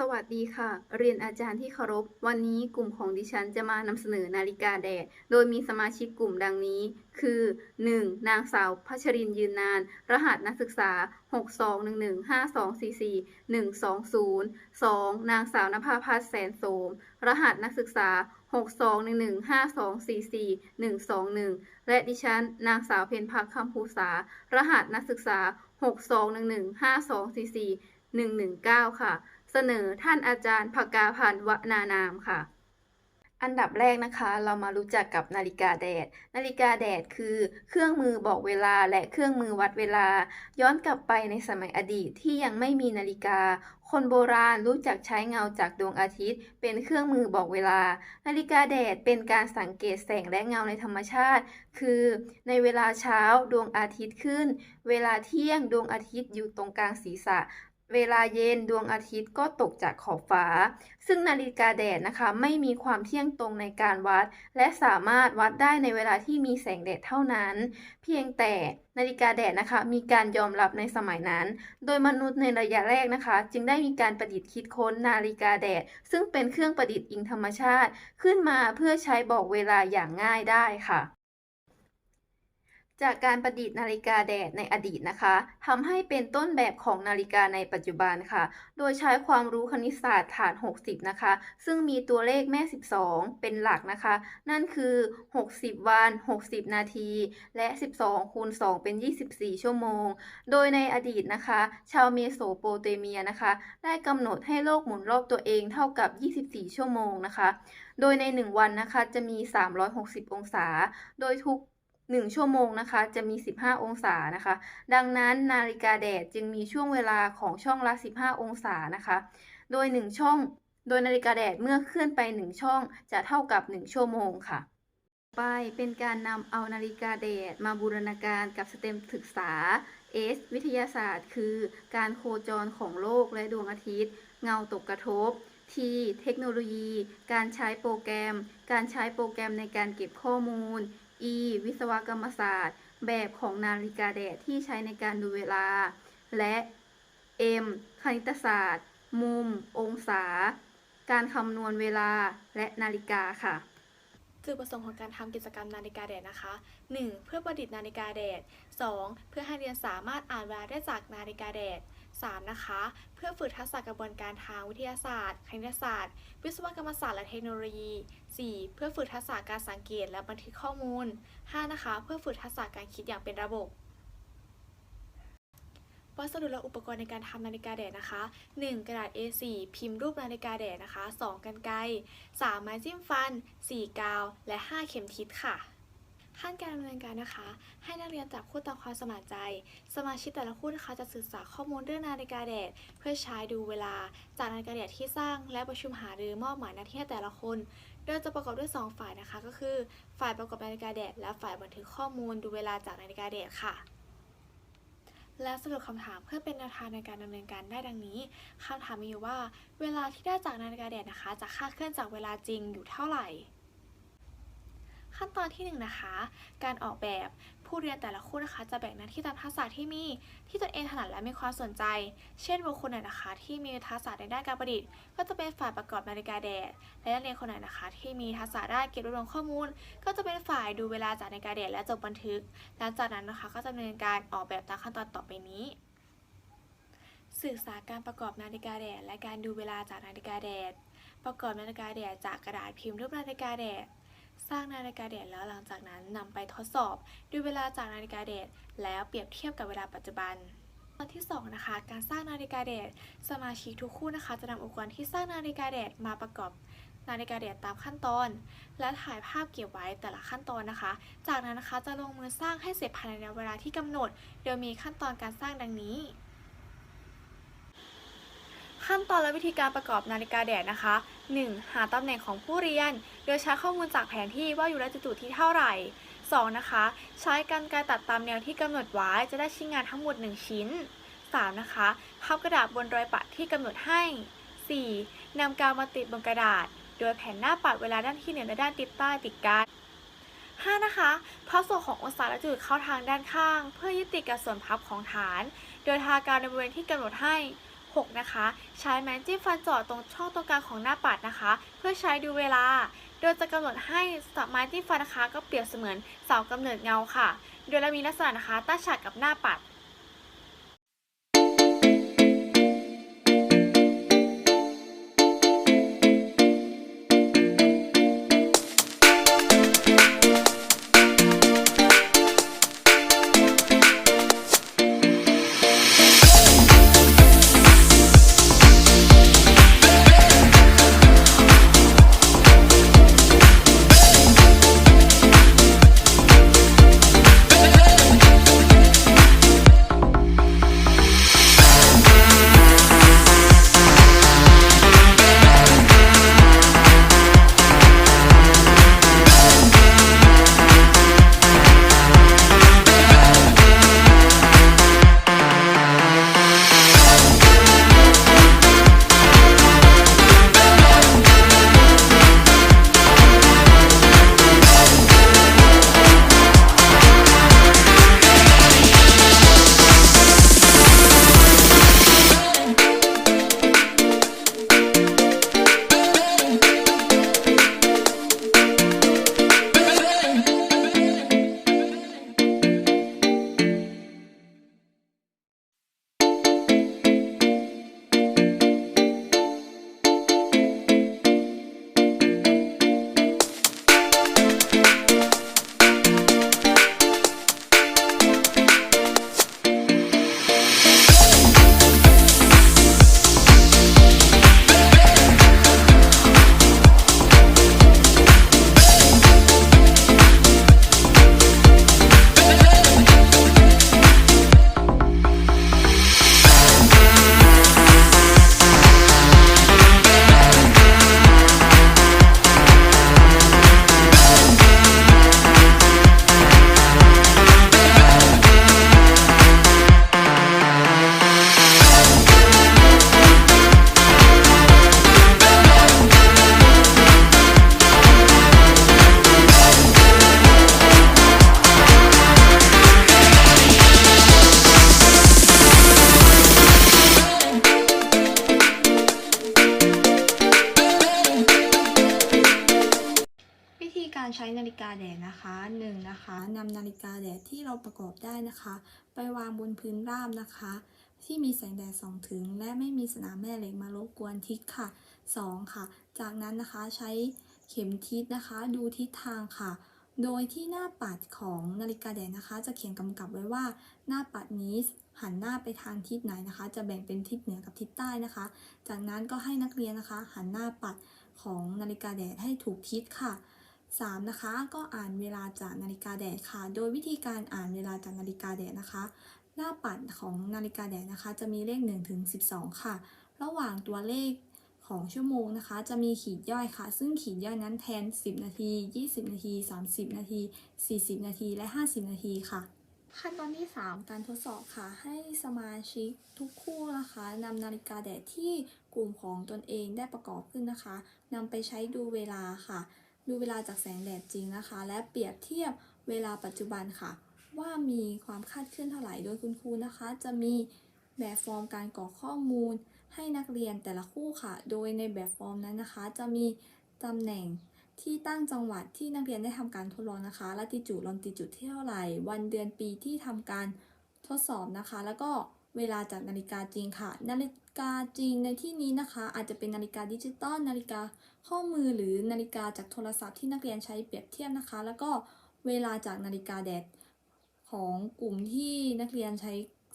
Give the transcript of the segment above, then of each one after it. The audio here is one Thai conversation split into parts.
สวัสดีค่ะ เรียนอาจารย์ที่เคารพ วันนี้กลุ่มของดิฉันจะมานำเสนอนาฬิกาแดด โดยมีสมาชิกกลุ่มดังนี้ คือ 1. นางสาวพัชรินยืนนาน รหัสนักศึกษา 62115244 120 2. นางสาวนภาพัฒน์แสนโสม รหัสนักศึกษา 62115244 121 และดิฉัน นางสาวเพนพักคำภูษา รหัสนักศึกษา 62115244 119 ค่ะ สนอท่านอาจารย์ภกาพันธ์วนานามค่ะ อันดับแรกนะคะ เรามารู้จักกับนาฬิกาแดด นาฬิกาแดดคือเครื่องมือบอกเวลาและเครื่องมือวัดเวลา ย้อนกลับไปในสมัยอดีตที่ยังไม่มีนาฬิกา คนโบราณรู้จักใช้เงาจากดวงอาทิตย์ เป็นเครื่องมือบอกเวลา นาฬิกาแดดเป็นการสังเกตแสงและเงาในธรรมชาติ คือ ในเวลาเช้าดวงอาทิตย์ขึ้น เวลาเที่ยงดวงอาทิตย์อยู่ตรงกลางศีรษะ เวลาเย็นดวงอาทิตย์ก็ตกจากขอบฟ้า ซึ่งนาฬิกาแดดนะคะไม่มีความเที่ยงตรงในการวัด และสามารถวัดได้ในเวลาที่มีแสงแดดเท่านั้น เพียงแต่นาฬิกาแดดนะคะ มีการยอมรับในสมัยนั้น โดยมนุษย์ในระยะแรกนะคะ จึงได้มีการประดิษฐ์คิดค้นนาฬิกาแดด ซึ่งเป็นเครื่องประดิษฐ์อิงธรรมชาติ ขึ้นมาเพื่อใช้บอกเวลาอย่างง่ายได้ค่ะ จากการประดิษฐ์นาฬิกาแดดในอดีตนะคะทำให้เป็นต้นแบบของนาฬิกาในปัจจุบันค่ะ โดยใช้ความรู้คณิตศาสตร์ฐาน 60 นะคะ ซึ่งมีตัวเลขแม่ 12 เป็นหลักนะคะ นั่นคือ 60 วัน 60 นาที และ 12 คูณ 2 เป็น 24 ชั่วโมง โดยในอดีตนะคะ ชาวเมโสโปเตเมียนะคะ ได้กำหนดให้โลกหมุนรอบตัวเองเท่ากับ 24 ชั่วโมงนะคะ โดยใน 1 วันนะคะจะมี 360 องศา โดยทุก 1 ชั่วโมงนะคะ จะมี 15 องศานะคะ ดังนั้นนาฬิกาแดดจึงมีช่วงเวลาของช่องละ 15 องศานะคะ โดย 1 ช่อง โดยนาฬิกาแดดเมื่อเคลื่อนไป 1 ช่องจะเท่ากับ 1 ชั่วโมงค่ะไปเป็นการนำเอานาฬิกาแดดมาบูรณาการกับสเต็มศึกษา S วิทยาศาสตร์ คือการโคจรของโลกและดวงอาทิตย์ เงาตกกระทบ T เทคโนโลยี การใช้โปรแกรม การใช้โปรแกรมในการเก็บข้อมูล E วิศวกรรมศาสตร์ แบบของนาฬิกาแดดที่ใช้ในการดูเวลา และ M คณิตศาสตร์ มุม องศา การคำนวณเวลาและนาฬิกาค่ะ จุดประสงค์ของการทำกิจกรรมนาฬิกาแดดนะคะ 1. เพื่อประดิษฐ์นาฬิกาแดด 2. เพื่อให้เรียนสามารถอ่านเวลาได้จากนาฬิกาแดด 3. นะคะ เพื่อฝึกทักษะกระบวนการทางวิทยาศาสตร์ คณิตศาสตร์ วิศวกรรมศาสตร์และเทคโนโลยี 4. เพื่อฝึกทักษะการสังเกตและบันทึกข้อมูล 5. นะคะ เพื่อฝึกทักษะการคิดอย่างเป็นระบบวัสดุและอุปกรณ์ในการทำนาฬิกาแดดนะคะ 1. กระดาษ A4 พิมพ์รูปนาฬิกาแดดนะคะ 2. กันไกร 3. ไม้จิ้มฟัน 4. กาว และ 5 เข็มทิศค่ะ ขั้นการดำเนินการนะคะ ให้นักเรียนจับคู่ตามความสมัครใจ สมาชิกแต่ละคู่นะคะจะศึกษาข้อมูลเรื่องนาฬิกาแดด เพื่อใช้ดูเวลา จากนาฬิกาแดดที่สร้าง และประชุมหารือมอบหมายหน้าที่ให้แต่ละคน โดยจะประกอบด้วย 2 ฝ่ายนะคะ ก็คือ ฝ่ายประกอบนาฬิกาแดดและฝ่ายบันทึกข้อมูลดูเวลาจากนาฬิกาแดดค่ะและสรุปคำถามเพื่อเป็นแนวทางในการดำเนินการได้ดังนี้คำถามมีอยู่ว่า เวลาที่ได้จากนาฬิกาแดดนะคะ จะค่าเคลื่อนจากเวลาจริงอยู่เท่าไหร่ ขั้นตอนที่1นงนะคะ การออกแบบผู้เรียนแต่ละคู่นะคะ จะแบ่งหน้าที่ตามทักษะที่มีที่ตนเองถนัดและมีความสนใจ เช่นบุคคลไหนนะคะ ที่มีทักษะในด้านการประดิษฐ์ ก็จะเป็นฝ่ายประกอบนาฬิกาแดด และนักเรียนคนไหนนะคะ ที่มีทักษะด้านเก็บรวบรวมข้อมูล ก็จะเป็นฝ่ายดูเวลาจากนาฬิกาแดดและจดบันทึก หลังจากนั้นนะคะก็จะดำเนินการออกแบบตามขั้นตอนต่อไปนี้ศึกษาการประกอบนาฬิกาแดดและการดูเวลาจากนาฬิกาแดด ประกอบนาฬิกาแดดจากกระดาษพิมพ์รูปนาฬิกาแดด สร้างนาฬิกาแดดแล้วหลังจากนั้นนำไปทดสอบดูเวลาจากนาฬิกาแดดแล้วเปรียบเทียบกับเวลาปัจจุบันตอนที่สองนะคะการสร้างนาฬิกาแดดสมาชิกทุกคู่นะคะ จะนำอุปกรณ์ที่สร้างนาฬิกาแดดมาประกอบนาฬิกาแดดตามขั้นตอน และถ่ายภาพเก็บไว้แต่ละขั้นตอนนะคะ จากนั้นนะคะจะลงมือสร้างให้เสร็จภายในเวลาที่กำหนด โดยมีขั้นตอนการสร้างดังนี้ ขั้นตอนและวิธีการประกอบนาฬิกาแดดนะคะ 1. หาตำแหน่งของผู้เรียน โดยใช้ข้อมูลจากแผนที่ว่าอยู่ณจุดที่เท่าไหร่ 2. นะคะ ใช้กรรไกรตัดตามแนวที่กำหนดไว้จะได้ชิ้นงานทั้งหมด 1 ชิ้น 3. นะคะพับกระดาษบนรอยปัดที่กำหนดให้ 4. นำกาวมาติดบนกระดาษ โดยแผ่นหน้าปัดเวลาด้านที่เหนือและด้านติดใต้ติดกัน 5. นะคะพับส่วนขององศาและจุดเข้าทางด้านข้าง เพื่อยึดติดกับส่วนพับของฐาน โดยทากาวในบริเวณที่กำหนดให้ 6 นะคะ ใช้แม้จิ้มฟันเจาะตรงช่องตรงกลางของหน้าปัดนะคะ เพื่อใช้ดูเวลา โดยจะกำหนดให้ไม้จิ้มฟันนะคะ ก็เปรียบเสมือนเสากำเนิดเงาค่ะ โดยเรามีลักษณะนะคะตั้งฉากกับหน้าปัด แดดนะคะหนึ่งนะคะนำนาฬิกาแดดที่เราประกอบได้นะคะ ไปวางบนพื้นราบนะคะ ที่มีแสงแดดส่องถึง และไม่มีสนามแม่เหล็กมารบกวนทิศค่ะสองค่ะ จากนั้นนะคะใช้เข็มทิศนะคะ ดูทิศทางค่ะ โดยที่หน้าปัดของนาฬิกาแดดนะคะ จะเขียนกำกับไว้ว่าหน้าปัดนี้หันหน้าไปทางทิศไหนนะคะ จะแบ่งเป็นทิศเหนือกับทิศใต้นะคะ จากนั้นก็ให้นักเรียนนะคะ หันหน้าปัดของนาฬิกาแดดให้ถูกทิศค่ะ 3. นะคะ ก็อ่านเวลาจากนาฬิกาแดดค่ะ โดยวิธีการอ่านเวลาจากนาฬิกาแดดนะคะ หน้าปัดของนาฬิกาแดดนะคะ จะมีเลข1ถึง12 ค่ะ ระหว่างตัวเลขของชั่วโมงนะคะ จะมีขีดย่อยค่ะ ซึ่งขีดย่อยนั้นแทน 10 นาที 20 นาที 30 นาที 40 นาที และ 50 นาทีค่ะ ขั้นตอนที่ 3 การทดสอบค่ะ ให้สมาชิกทุกคู่นะคะนำนาฬิกาแดดที่กลุ่มของตนเองได้ประกอบขึ้นนะคะนำไปใช้ดูเวลาค่ะ ดูเวลาจากแสงแดดจริงนะคะ และเปรียบเทียบเวลาปัจจุบันค่ะ ว่ามีความคาดเคลื่อนเท่าไหร่โดยคุณครูนะคะ จะมีแบบฟอร์มการกรอกข้อมูล ให้นักเรียนแต่ละคู่ค่ะ โดยในแบบฟอร์มนั้นนะคะ จะมีตำแหน่งที่ตั้งจังหวัดที่นักเรียนได้ทำการทดลองนะคะละติจูดลอนติจูดที่เท่าไหร่ วันเดือนปีที่ทำการทดสอบนะคะ แล้วก็ เวลาจากนาฬิกาจริงค่ะ นาฬิกาจริงในที่นี้นะคะ อาจจะเป็นนาฬิกาดิจิตอลนาฬิกาข้อมือหรือนาฬิกาจากโทรศัพท์ที่นักเรียนใช้เปรียบเทียบนะคะ แล้วก็เวลาจากนาฬิกาแดดของกลุ่มที่นักเรียนใช้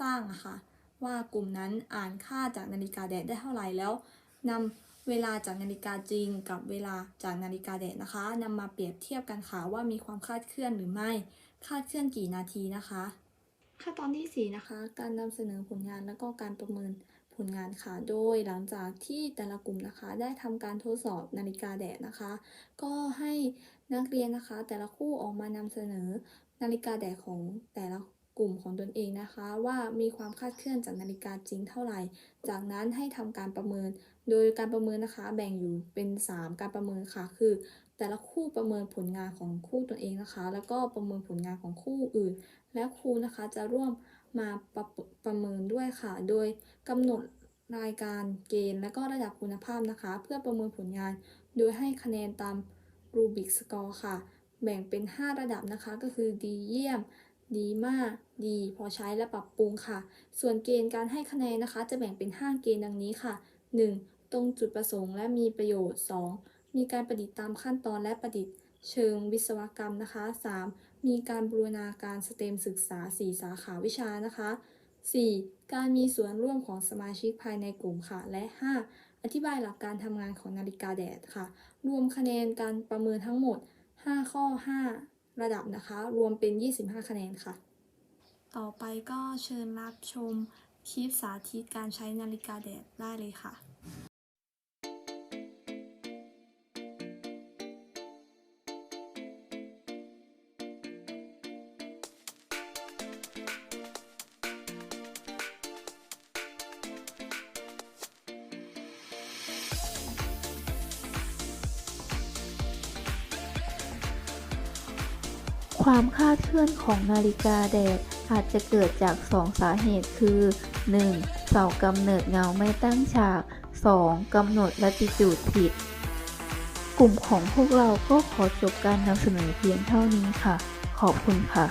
สร้างะค่ะ ว่ากลุ่มนั้นอ่านค่าจากนาฬิกาแดดได้เท่าไหร่แล้วนำเวลาจากนาฬิกาจริงกับเวลาจากนาฬิกาแดดนะคะนำมาเปรียบเทียบกันค่ะว่ามีความคลาดเคลื่อนหรือไม่คลาดเคลื่อนกี่นาทีนะคะ ขั้นตอนที่ 4 นะคะ การนำเสนอผลงานแล้วก็การประเมินผลงานค่ะ โดยหลังจากที่แต่ละกลุ่มนะคะ ได้ทำการทดสอบนาฬิกาแดดนะคะ ก็ให้นักเรียนนะคะ แต่ละคู่ออกมานำเสนอนาฬิกาแดดของแต่ละกลุ่มของตนเองนะคะ ว่ามีความคลาดเคลื่อนจากนาฬิกาจริงเท่าไหร่ จากนั้นให้ทำการประเมิน โดยการประเมินนะคะ แบ่งอยู่เป็น 3 การประเมินค่ะ คือ แต่ละคู่ประเมินผลงานของคู่ตนเองนะคะ แล้วก็ประเมินผลงานของคู่อื่น และครูนะคะจะร่วมมาประประเมินด้วยค่ะ โดยกำหนดรายการเกณฑ์ และก็ระดับคุณภาพนะคะ เพื่อประเมินผลงาน โดยให้คะแนนตามรูบิกสกอร์ค่ะ แบ่งเป็น 5 ระดับนะคะ ก็คือดีเยี่ยม ดีมาก ดี พอใช้และปรับปรุงค่ะ ส่วนเกณฑ์การให้คะแนนนะคะ จะแบ่งเป็น 5 เกณฑ์ดังนี้ค่ะ 1. ตรงจุดประสงค์และมีประโยชน์ 2. มีการประดิษฐ์ตามขั้นตอนและประดิษฐ์เชิงวิศวกรรมนะคะ 3. มีการบูรณาการสเต็มศึกษา 4 สาขาวิชานะคะ 4. การมีส่วนร่วมของสมาชิกภายในกลุ่มค่ะ และ 5. อธิบายหลักการทำงานของนาฬิกาแดดค่ะ รวมคะแนนการประเมินทั้งหมด 5 ข้อ 5 ระดับนะคะ รวมเป็น 25 คะแนนค่ะ ต่อไปก็เชิญรับชมคลิปสาธิตการใช้นาฬิกาแดดได้เลยค่ะ ความคลาดเคลื่อนของนาฬิกาแดดอาจจะเกิดจาก 2 สาเหตุคือ 1. เสากำเนิดเงาไม่ตั้งฉาก 2. กำหนดลัติจูดผิด กลุ่มของพวกเราก็ขอจบการนำเสนอเพียงเท่านี้ค่ะ ขอบคุณค่ะ